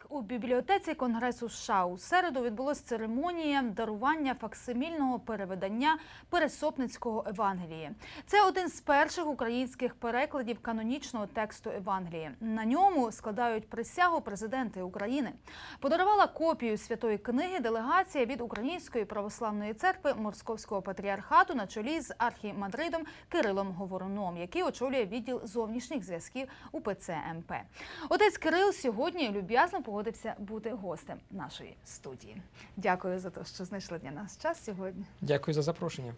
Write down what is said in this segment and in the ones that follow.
Луцьк у бібліотеці Конгресу США у середу відбулася церемонія дарування факсимільного перевидання Пересопницького Евангелії. Це один з перших українських перекладів канонічного тексту Евангелії. На ньому складають присягу президенти України. Подарувала копію святої книги делегація від Української православної церкви Московського патріархату на чолі з архімандридом Кирилом Говоруном, який очолює відділ зовнішніх зв'язків УПЦ МП. Отець Кирил сьогодні люб'язно погодився бути гостем нашої студії. Дякую за те, що знайшли для нас час сьогодні. Дякую за запрошення.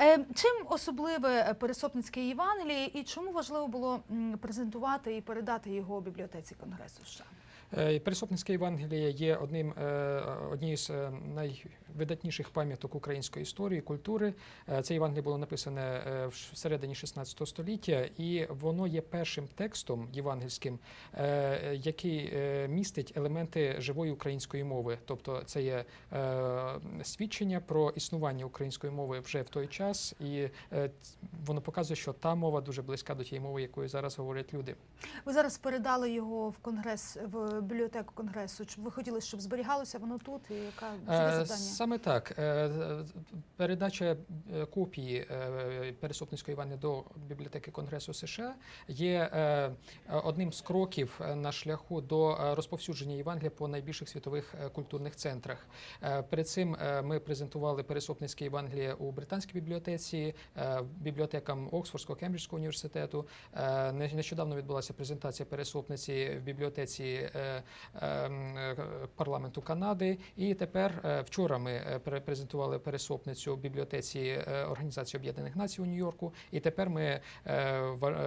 Е, Чим особливе Пересопницьке Євангеліє і чому важливо було презентувати і передати його бібліотеці Конгресу США? Е, Пересопницьке Євангеліє є одним е, однією з найвидатніших пам'яток української історії, культури. Це Євангеліє було написане в середині 16 століття, і воно є першим текстом євангельським, який е, містить елементи живої української мови. Тобто, це є е, свідчення про існування української мови вже в той час, і е, воно показує, що та мова дуже близька до тієї мови, якою зараз говорять люди. Ви зараз передали його в конгрес в бібліотеку конгресу. Чи ви хотіли, щоб зберігалося воно тут? І яка Е, завдання? Саме так. Передача копії Пересопницької Івани до бібліотеки Конгресу США є одним з кроків на шляху до е, розповсюдження Євангелія по найбільших світових е, культурних центрах. Е, Перед цим е, ми презентували Пересопницьке Євангеліє у британській бібліотеці, бібліотекам Оксфордського Кембриджського університету. Нещодавно відбулася презентація Пересопниці в бібліотеці парламенту Канади. І тепер вчора ми презентували пересопницю в бібліотеці Організації Об'єднаних Націй у Нью-Йорку. І тепер ми,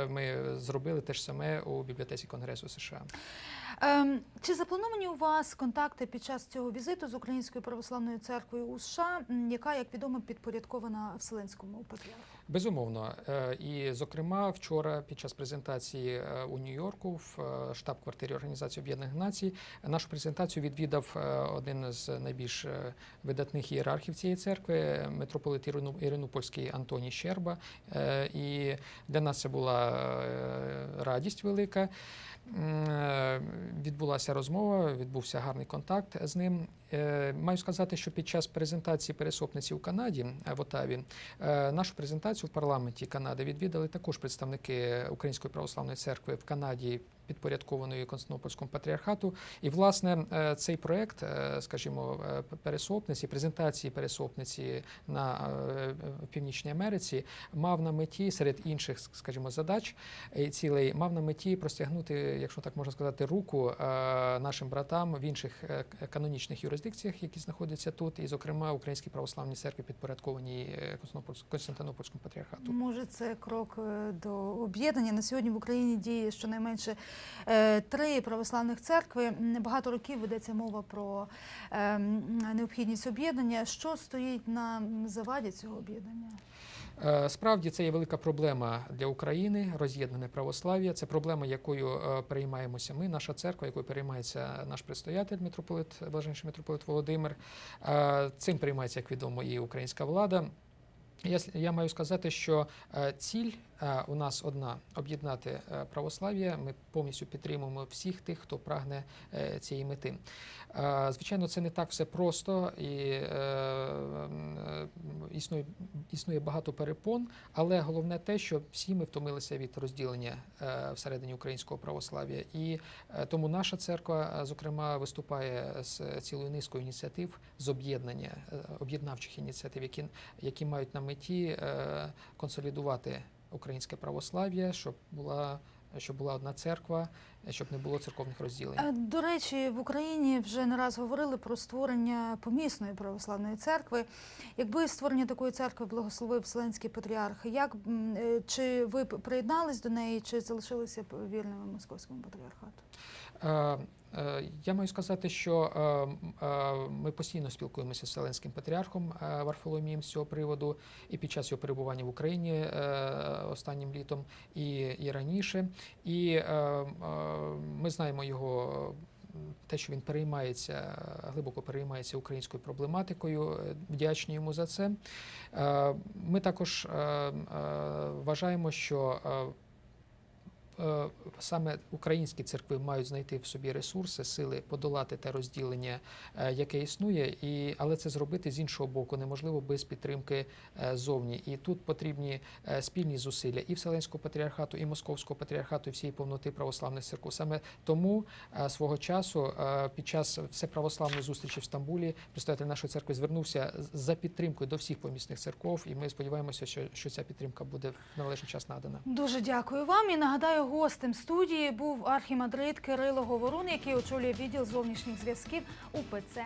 ми зробили те ж саме у бібліотеці Конгресу США. Ем, чи заплановані у вас контакти під час цього візиту з Українською православною церквою у США, яка, як відомо, підпорядкована Вселенському патріарху? Безумовно, Е, і зокрема, вчора під час презентації е, у Нью-Йорку в е, штаб-квартирі Організації Об'єднаних Націй нашу презентацію відвідав один з найбільш видатних ієрархів цієї церкви, митрополит Іринопольський Антоній Щерба. І для нас це була радість велика. Е, Відбулася розмова, відбувся гарний контакт з ним. Е, Маю сказати, що під час презентації пересопниці у Канаді е, в Отаві е, нашу презентацію в парламенті Канади відвідали також представники Української православної церкви в Канаді. Підпорядкованої Константинопольському патріархату, і власне е, цей проект, е, скажімо, е, пересопниці, презентації пересопниці на Північній Америці, мав на меті серед інших, скажімо, задач і цілей, мав на меті простягнути, якщо так можна сказати, руку нашим братам в інших канонічних юрисдикціях, які знаходяться тут, і, зокрема, Українській православній церкві підпорядкованій е, Константинопольському патріархату. Може, це крок до об'єднання. На сьогодні в Україні діє щонайменше три православних церкви. Багато років ведеться мова про е, необхідність об'єднання. Що стоїть на заваді цього об'єднання? Е, Справді це є велика проблема для України, роз'єднане православ'я. Це проблема, якою е, переймаємося ми, наша церква, якою переймається наш предстоятель, митрополит, блаженніший митрополит Володимир. Е, Цим переймається, як відомо, і українська влада. Я, я маю сказати, що е, ціль е, у нас одна об'єднати е, православ'я. Ми повністю підтримуємо всіх тих, хто прагне е, цієї мети. Е, Звичайно, це не так все просто і е, е, існує, існує багато перепон, але головне те, що всі ми втомилися від розділення е, всередині українського православ'я. І е, тому наша церква, е, зокрема, виступає з цілою низкою ініціатив з об'єднання, е, об'єднавчих ініціатив, які, які мають на меті е, консолідувати українське православ'я, щоб була. Щоб була одна церква, щоб не було церковних розділень. Е, До речі, в Україні вже не раз говорили про створення помісної православної церкви. Якби створення такої церкви благословив Вселенський патріарх, як е, чи ви приєднались до неї, чи залишилися б вірними московському патріархату? Е, Я маю сказати, що е, е, ми постійно спілкуємося з Вселенським патріархом Варфоломієм з цього приводу, і під час його перебування в Україні останнім літом, і, і раніше. І ми знаємо його. Те, що він переймається, глибоко переймається українською проблематикою, вдячні йому за це. Ми також вважаємо, що саме українські церкви мають знайти в собі ресурси, сили подолати те розділення, е, яке існує, і але це зробити з іншого боку неможливо без підтримки е, зовні. І тут потрібні е, спільні зусилля і Вселенського патріархату, і Московського патріархату, і всієї повноти православних церков. Саме тому е, свого часу е, під час всеправославної зустрічі в Стамбулі представитель нашої церкви звернувся за підтримкою до всіх помісних церков, і ми сподіваємося, що, що ця підтримка буде в належний час надана. Дуже дякую вам. І нагадаю, гостем студії був архімадрид Кирило Говорун, який очолює відділ зовнішніх зв'язків УПЦ.